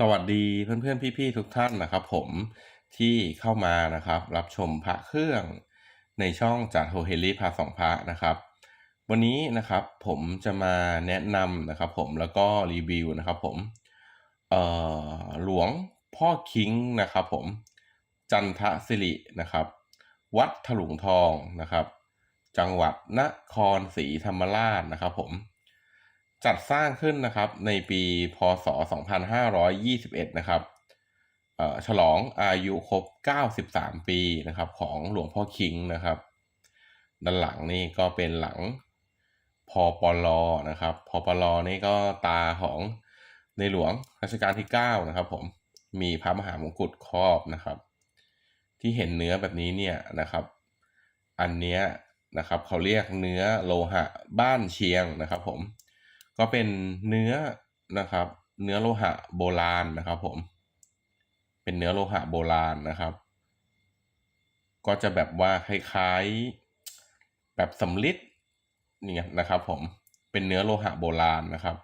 สวัสดีเพื่อนๆพี่ๆทุกท่านนะครับ ผมที่เข้ามานะครับ รับชมพระเครื่องในช่องจากโฮเฮลี่พาสองพระนะครับ วันนี้นะครับผมจะมาแนะนำนะครับ ผมแล้วก็รีวิวนะครับ ผมเอ่อหลวงพ่อคิงนะครับ ผมจันทสิรินะครับ วัดถลุงทองนะครับ จังหวัดนครศรีธรรมราชนะครับ ผม จัดสร้างขึ้นนะครับในปีพศ 2521 นะครับเอ่อฉลองอายุครบ 93 ปีนะครับของหลวงพ่อคิงนะครับด้านหลังนี่ก็เป็นหลังพอปลอนะครับพอปลอนี่ก็ตาของในหลวงรัชกาลที่ 9 นะครับผมมีพระมหามงกุฎครอบนะครับ ที่เห็นเนื้อแบบนี้เนี่ยนะครับ อันเนี้ยนะครับเขาเรียกเนื้อโลหะบ้านเชียงนะครับผม ก็เป็นเนื้อนะครับ เนื้อโลหะโบราณนะครับผม เป็นเนื้อโลหะโบราณนะครับ ก็จะแบบว่าคล้ายๆแบบสำลิดเนี่ยนะครับ ผม เป็นเนื้อโลหะโบราณนะครับ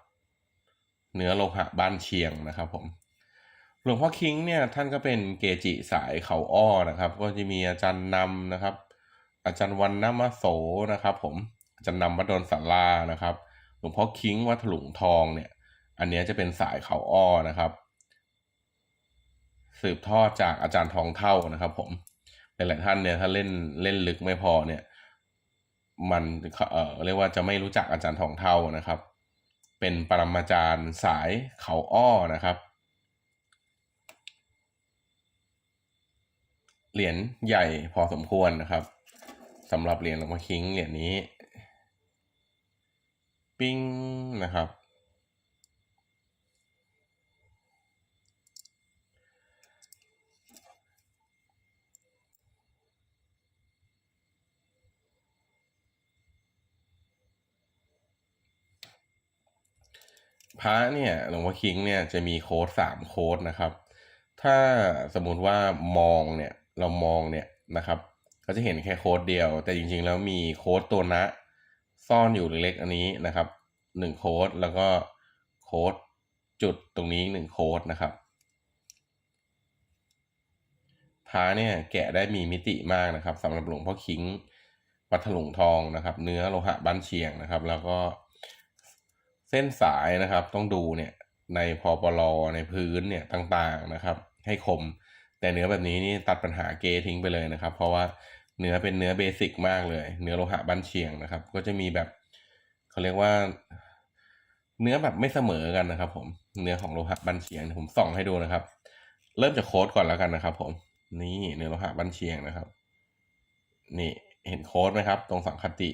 เนื้อโลหะบ้านเชียงนะครับ ผมหลวงพ่อคิงเนี่ยท่านก็เป็นเกจิสายเขาอ้อนะครับ ก็จะมีอาจารย์นำนะครับ อาจารย์วันนมโสนะครับ ผมอาจารย์นำวัดดนสารานะครับ หลวงพ่อคิงวัดถลุงทองเนี่ย อันนี้จะเป็นสายเขาอ้อนะครับ สืบทอดจากอาจารย์ทองเท่านะครับ ผมหลายๆท่านเนี่ยถ้าเล่นเล่นลึกไม่พอเนี่ย มันเอ่อเรียกว่าจะไม่รู้จักอาจารย์ทองเท่านะครับ เป็นปรมาจารย์สายเขาอ้อนะครับเหรียญใหญ่พอสมควรนะครับสำหรับเหรียญหลวงพ่อคิงเหรียญนี้ ปิ้งนะครับ พระเนี่ยหลวงพ่อคิงเนี่ยจะมีโค้ดสามโค้ดนะครับ ถ้าสมมุติว่ามองเนี่ยเรามองเนี่ยนะครับ ก็จะเห็นแค่โค้ดเดียว แต่จริงๆแล้วมีโค้ดตัวนะ ซ่อนอยู่เล็กๆอันนี้นะครับหนึ่งโค้ดแล้วก็โค้ดจุดตรงนี้หนึ่งโค้ดนะครับพระเนี่ยแกะได้มีมิติมากนะครับสำหรับหลวงพ่อคิงวัดถลุงทองนะครับ เนื้อโลหะบ้านเชียงนะครับ แล้วก็เส้นสายนะครับต้องดูเนี่ยในพอปลอในพื้นเนี่ยต่างๆนะครับ ให้คม แต่เนื้อแบบนี้นี่ตัดปัญหาเกทิ้งไปเลยนะครับ เพราะว่า เนื้อเป็นเนื้อเบสิกมากเลย เนื้อโลหะบ้านเชียงนะครับ ก็จะมีแบบเขาเรียกว่า เนื้อแบบไม่เสมอกันนะครับ ผมเนื้อของโลหะบ้านเชียงผมส่องให้ดูนะครับ เริ่มจากโค้ดก่อนแล้วกันนะครับ ผม นี่เนื้อโลหะบ้านเชียงนะครับ นี่เห็นโค้ดไหมครับ ตรงสังคติ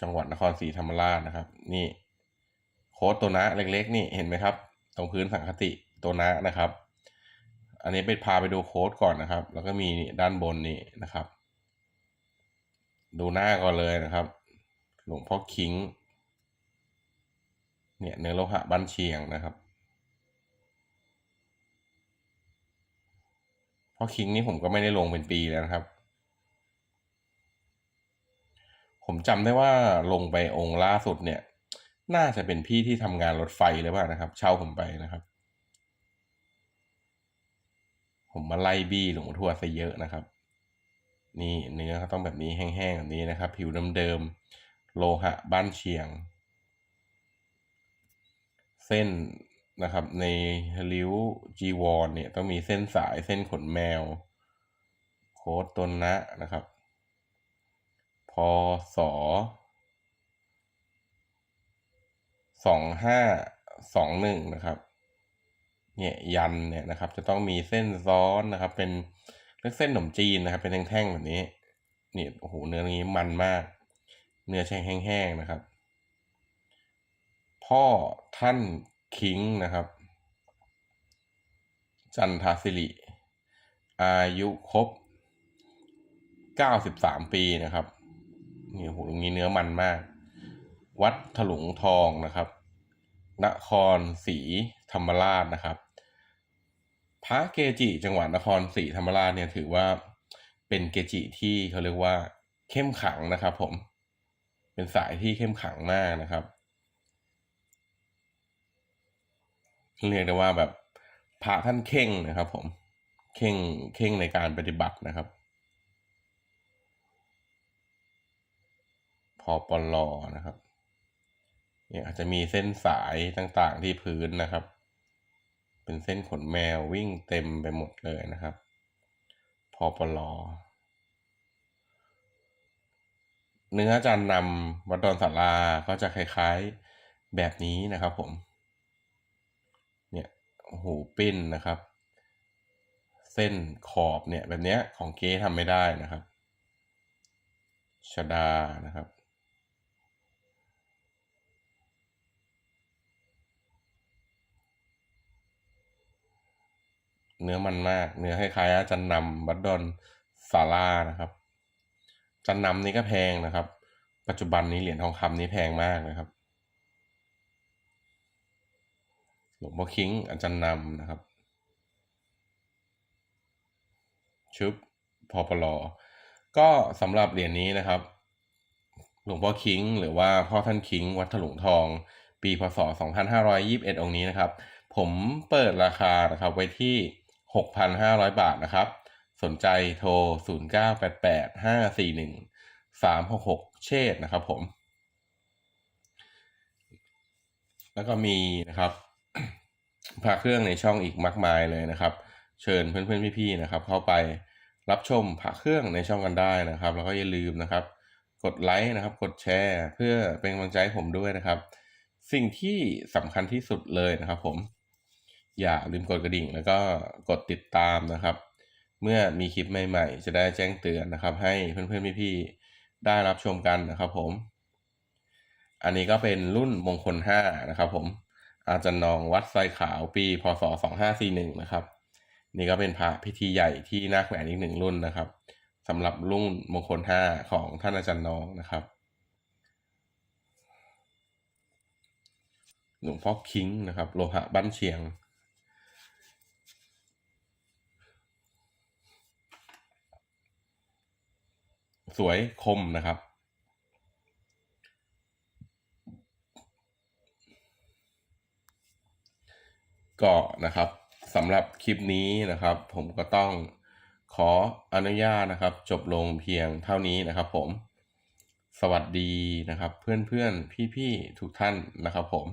จังหวัดนครศรีธรรมราชนะครับ นี่ โค้ดตัวนะเล็กๆ นี่เห็นไหมครับ ตรงพื้นสังคติตัวนะนะครับ อันนี้ไปพาไปดูโค้ดก่อนนะครับ แล้วก็มีด้านบนนี่นะครับ ดูหน้าก่อนเลยนะครับ หลวงพ่อคิง เนี่ยเนื้อโลหะบ้านเชียงนะครับพ่อคิงนี่ผมก็ไม่ได้ลงเป็นปีแล้วนะครับ ผมจำได้ว่าลงไปองค์ล่าสุดเนี่ย น่าจะเป็นพี่ที่ทำงานรถไฟหรือเปล่านะครับ เช่าผมไปนะครับ ผมมาไล่บี้หลวงพ่อทวดซะเยอะนะครับ นี่เนื้อเขาต้องแบบนี้แห้งๆแบบนี้นะครับ ผิวเดิมๆโลหะบ้านเชียง เส้นนะครับ ในริ้วจีวรเนี่ยต้องมีเส้นสายเส้นขนแมว โค้ดต้นนะนะครับพศสองห้าสองหนึ่งนะครับ เนี่ยยันเนี่ยนะครับ จะต้องมีเส้นซ้อนนะครับ เป็นเรียกเส้นขนมจีนนะครับ เป็นแท่งๆแบบนี้เนี่ยโอ้โหเนื้อนี้มันมาก เนื้อแช่แห้งๆนะครับ พ่อท่านคิงนะครับ จันทศิริอายุครบเก้าสิบสามปีนะครับนี่โหตรงนี้เนื้อมันมาก วัดถลุงทองนะครับ นครศรีธรรมราชนะครับ พระเกจิจังหวัดนครศรีธรรมราชเนี่ยถือว่าเป็นเกจิที่เขาเรียกว่า เข้มขังนะครับผม เป็นสายที่เข้มขังมากนะครับ เรียกได้ว่าแบบพระท่านเข่งนะครับ ผมเข่งเข่งในการปฏิบัตินะครับ พอปลอนะครับเนี่ยอาจจะมีเส้นสายต่างๆที่พื้นนะครับ เป็นเส้นขนแมววิ่งเต็มไปหมดเลยนะครับพอปลอเนื้อจานนำวัดดอนสาราก็จะคล้ายๆแบบนี้นะครับผม เนี่ยโอ้โหปิ้นนะครับ เส้นขอบเนี่ยแบบเนี้ยของเก๊ทำไม่ได้นะครับชดานะครับ เนื้อมันมาก เนื้อคล้ายๆอาจันนำบัดดอนซาร่านะครับ จันนำนี่ก็แพงนะครับ ปัจจุบันนี้เหรียญทองคำนี้แพงมากนะครับ หลวงพ่อคิงอาจารย์นำนะครับ ชุบพอปลอก็สำหรับเหรียญนี้นะครับ หลวงพ่อคิงหรือว่าพ่อท่านคิง วัดถลุงทอง ปีพศ 2521 องค์นี้นะครับ ผมเปิดราคานะครับไว้ที่ 6,500 บาทนะครับ สนใจโทร 0988 541 366 เชษนะครับผม แล้วก็มีนะครับพระเครื่องในช่องอีกมากมายเลยนะครับ เชิญเพื่อนๆพี่ๆนะครับ เข้าไปรับชมพระเครื่องในช่องกันได้นะครับ แล้วก็อย่าลืมนะครับ กดไลค์นะครับ กดแชร์ เพื่อเป็นกำลังใจให้ผมด้วยนะครับ สิ่งที่สำคัญที่สุดเลยนะครับผม อย่าลืมกดกระดิ่ง แล้วก็กดติดตามนะครับ เมื่อมีคลิปใหม่ๆ จะได้แจ้งเตือนนะครับ ให้เพื่อนๆพี่ๆได้รับชมกันนะครับผม อันนี้ก็เป็นรุ่นมงคลห้านะครับผม อาจารย์นองวัดไซขาวปีพศสองห้าสี่หนึ่งนะครับ นี่ก็เป็นพระพิธีใหญ่ที่น่าแขวนอีกหนึ่งรุ่นนะครับสำหรับรุ่นมงคลห้าของท่านอาจารย์น้องนะครับหลวงพ่อคิงนะครับ โลหะบ้านเชียง สวยคมนะครับ ก็นะครับสำหรับคลิปนี้นะครับ ผมก็ต้องขออนุญาตนะครับ จบลงเพียงเท่านี้นะครับ ผม สวัสดีนะครับ เพื่อนๆพี่ๆทุกท่านนะครับ ผม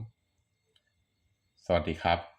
สวัสดีครับ